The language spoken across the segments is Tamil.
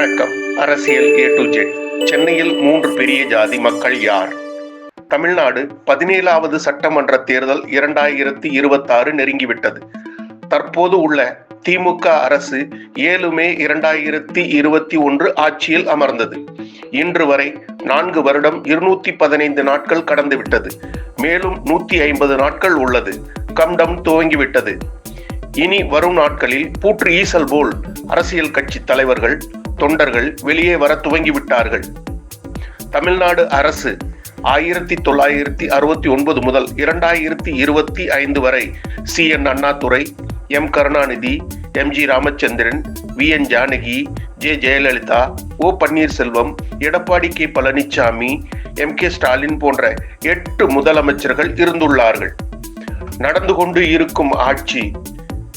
வணக்கம். அரசியல் ஏ டு ஜெட் சென்னையில் மூன்று பெரிய ஜாதி மக்கள் யார்? தமிழ்நாடு பதினேழாவது சட்டமன்ற தேர்தல் இரண்டாயிரத்தி இருபத்தாறு நெருங்கிவிட்டது. தற்போது உள்ள திமுக அரசு ஏழு மே இரண்டாயிரத்தி இருபத்தி ஒன்று ஆட்சியில் அமர்ந்தது. இன்று வரை நான்கு வருடம் இருநூத்தி பதினைந்து நாட்கள் கடந்துவிட்டது. மேலும் நூத்தி ஐம்பது நாட்கள் உள்ளது. கம்டம் துவங்கிவிட்டது. இனி வரும் நாட்களில் பூற்று ஈசல் போல் அரசியல் கட்சி தலைவர்கள் தொண்டர்கள் வெளியே வர துவங்கிவிட்டார்கள். தமிழ்நாடு அரசு ஆயிரத்தி தொள்ளாயிரத்தி அறுபத்தி ஒன்பது முதல் இரண்டாயிரத்தி இருபத்தி ஐந்து வரை C. N. Annadurai M. Karunanidhi M. G. Ramachandran V. N. Janaki J. Jayalalithaa O. Panneerselvam Edappadi K. Palaniswami M. K. Stalin போன்ற எட்டு முதலமைச்சர்கள் இருந்துள்ளார்கள். நடந்து கொண்டு இருக்கும் ஆட்சி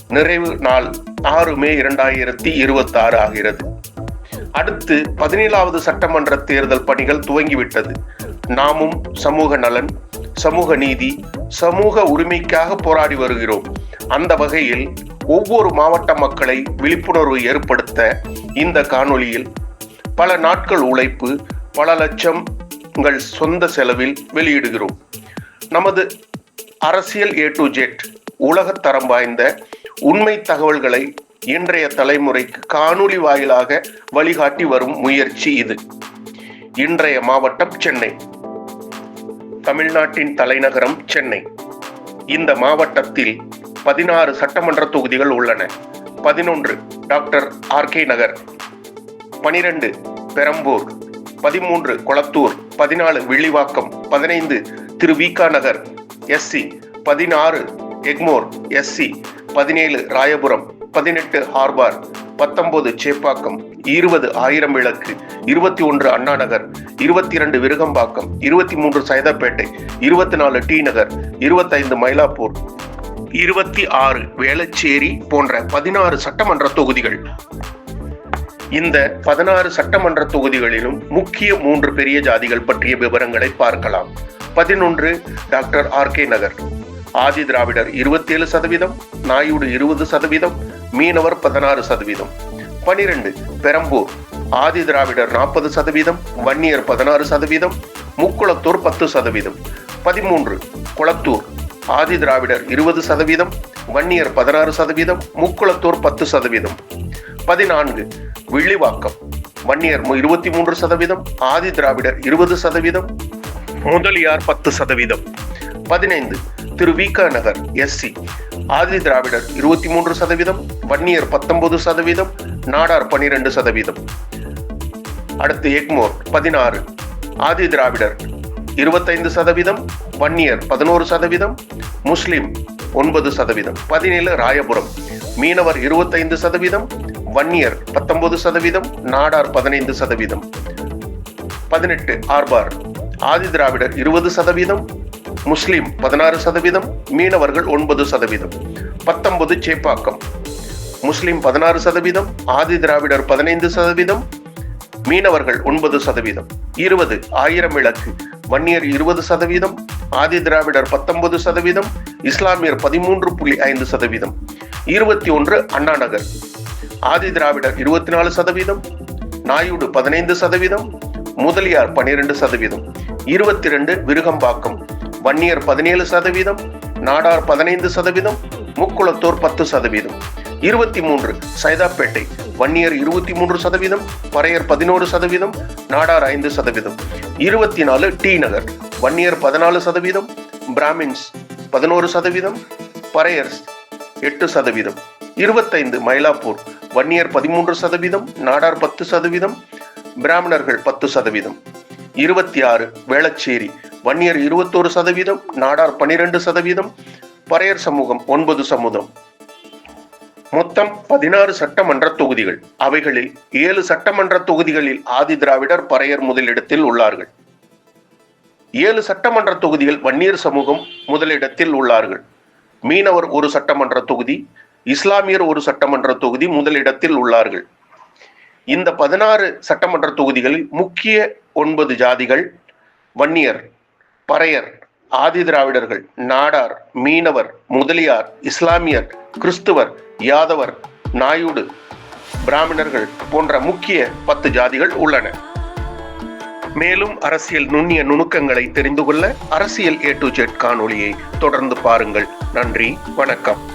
நிறைவு நாள் ஆறு மே இரண்டாயிரத்தி இருபத்தி ஆறு ஆகிறது. அடுத்து பதினேழாவது சட்டமன்ற தேர்தல் பணிகள் துவங்கிவிட்டது. நாமும் சமூக நலன் சமூக நீதி சமூக உரிமைக்காக போராடி வருகிறோம். அந்த வகையில் ஒவ்வொரு மாவட்ட மக்களை விழிப்புணர்வு ஏற்படுத்த இந்த காணொளியில் பல நாட்கள் உழைப்பு பல லட்சம் உங்கள் சொந்த செலவில் வெளியிடுகிறோம். நமது அரசியல் ஏ டு ஜெட் உலகத்தரம் வாய்ந்த உண்மை தகவல்களை இன்றைய தலைமுறைக்கு காணொளி வாயிலாக வழிகாட்டி வரும் முயற்சி இது. இன்றைய மாவட்டம் சென்னை. தமிழ்நாட்டின் தலைநகரம் சென்னை. இந்த மாவட்டத்தில் பதினாறு சட்டமன்ற தொகுதிகள் உள்ளன. பதினொன்று டாக்டர் ஆர் கே நகர் பனிரெண்டு பெரம்பூர் பதிமூன்று கொளத்தூர் பதினாலு வில்லிவாக்கம் பதினைந்து திரு விகா நகர் எஸ்சி பதினாறு எக்மோர் எஸ்சி பதினேழு ராயபுரம் பதினெட்டு ஹார்பார் பத்தொன்பது சேப்பாக்கம் இருபது ஆயிரம் விளக்கு இருபத்தி ஒன்று அண்ணா நகர் இருபத்தி இரண்டு விருகம்பாக்கம் இருபத்தி மூன்று சைதாப்பேட்டை இருபத்தி நாலு டி நகர் இருபத்தைந்து மயிலாப்பூர் இருபத்தி ஆறு வேளச்சேரி போன்ற பதினாறு சட்டமன்ற தொகுதிகள். இந்த பதினாறு சட்டமன்ற தொகுதிகளிலும் முக்கிய மூன்று பெரிய ஜாதிகள் பற்றிய விவரங்களை பார்க்கலாம். பதினொன்று doctor R K Nagar. Adi Dravidar இருபத்தி ஏழு சதவீதம் நாயுடு இருபது சதவீதம் மீனவர் பதினாறு சதவீதம். பனிரெண்டு பெரம்பூர் ஆதி திராவிடர் நாற்பது சதவீதம் வன்னியர் பதினாறு சதவீதம் முக்குளத்தூர் பத்து சதவீதம். பதிமூன்று குளத்தூர் ஆதி திராவிடர் இருபது சதவீதம் வன்னியர் பதினாறு சதவீதம் முக்குளத்தூர் பத்து சதவீதம். பதினான்கு வில்லிவாக்கம் வன்னியர் இருபத்தி மூன்று சதவீதம் ஆதி திராவிடர் இருபது சதவீதம் முதலியார் பத்து சதவீதம். பதினைந்து திரு விக நகர் எஸ்சி ஆதி திராவிடர் இருபத்தி மூன்று சதவீதம் வன்னியர் பத்தொன்பது சதவீதம் நாடார் பனிரெண்டு சதவீதம். அடுத்து எக்மோர் பதினாறு ஆதி திராவிடர் இருபத்தைந்து சதவீதம் வன்னியர் பதினோரு சதவீதம் முஸ்லிம் ஒன்பது சதவீதம். பதினேழு ராயபுரம் மீனவர் இருபத்தைந்து சதவீதம் வன்னியர் பத்தொன்பது சதவீதம் நாடார் பதினைந்து சதவீதம். பதினெட்டு ஆர்பார் ஆதி திராவிடர் இருபது சதவீதம் முஸ்லிம் பதினாறு சதவீதம் மீனவர்கள் ஒன்பது சதவீதம். பத்தொன்பது சேப்பாக்கம். முஸ்லிம் பதினாறு சதவீதம் ஆதி திராவிடர் பதினைந்து சதவீதம் மீனவர்கள் ஒன்பது சதவீதம். இருபது ஆயிரம் விளக்கு வன்னியர் இருபது சதவீதம் ஆதி திராவிடர் பத்தொன்பது சதவீதம் இஸ்லாமியர் பதிமூன்று புள்ளி ஐந்து சதவீதம். இருபத்தி ஒன்று அண்ணா நகர் ஆதி திராவிடர் இருபத்தி நாலு சதவீதம் நாயுடு பதினைந்து சதவீதம் முதலியார் பனிரெண்டு சதவீதம். இருபத்தி ரெண்டு விருகம்பாக்கம். வன்னியர் பதினேழு சதவீதம் நாடார் பதினைந்து சதவீதம் முக்குளத்தூர் பத்து சதவீதம். இருபத்தி மூன்று சைதாப்பேட்டை வன்னியர் இருபத்தி மூன்று சதவீதம் பறையர் பதினோரு சதவீதம் நாடார் ஐந்து சதவீதம். இருபத்தி நாலு டி நகர் வன்னியர் பதினாலு சதவீதம் பிராமின்ஸ் பதினோரு சதவீதம் பறையர்ஸ் எட்டு சதவீதம். இருபத்தைந்து மயிலாப்பூர் வன்னியர் பதிமூன்று சதவீதம் நாடார் பத்து சதவீதம் பிராமணர்கள் பத்து சதவீதம். இருபத்தி ஆறு வேளச்சேரி வன்னியர் இருபத்தோரு சதவீதம் நாடார் பனிரெண்டு சதவீதம் பறையர் சமூகம் ஒன்பது சமூகம். மொத்தம் பதினாறு சட்டமன்ற தொகுதிகள். அவைகளில் ஏழு சட்டமன்ற தொகுதிகளில் ஆதி திராவிடர் பறையர் முதலிடத்தில் உள்ளார்கள். ஏழு சட்டமன்ற தொகுதிகள் வன்னியர் சமூகம் முதலிடத்தில் உள்ளார்கள். மீனவர் ஒரு சட்டமன்ற தொகுதி இஸ்லாமியர் ஒரு சட்டமன்ற தொகுதி முதலிடத்தில் உள்ளார்கள். இந்த பதினாறு சட்டமன்ற தொகுதிகளில் முக்கிய ஒன்பது ஜாதிகள் வன்னியர் பறையர் ஆதி திராவிடர்கள் நாடார் மீனவர் முதலியார் இஸ்லாமியர் கிறிஸ்துவர் யாதவர் நாயுடு பிராமணர்கள் போன்ற முக்கிய பத்து ஜாதிகள் உள்ளன. மேலும் அரசியல் நுண்ணிய நுணுக்கங்களை தெரிந்து கொள்ள அரசியல் ஏ டு ஜெட் காணொளியை தொடர்ந்து பாருங்கள். நன்றி வணக்கம்.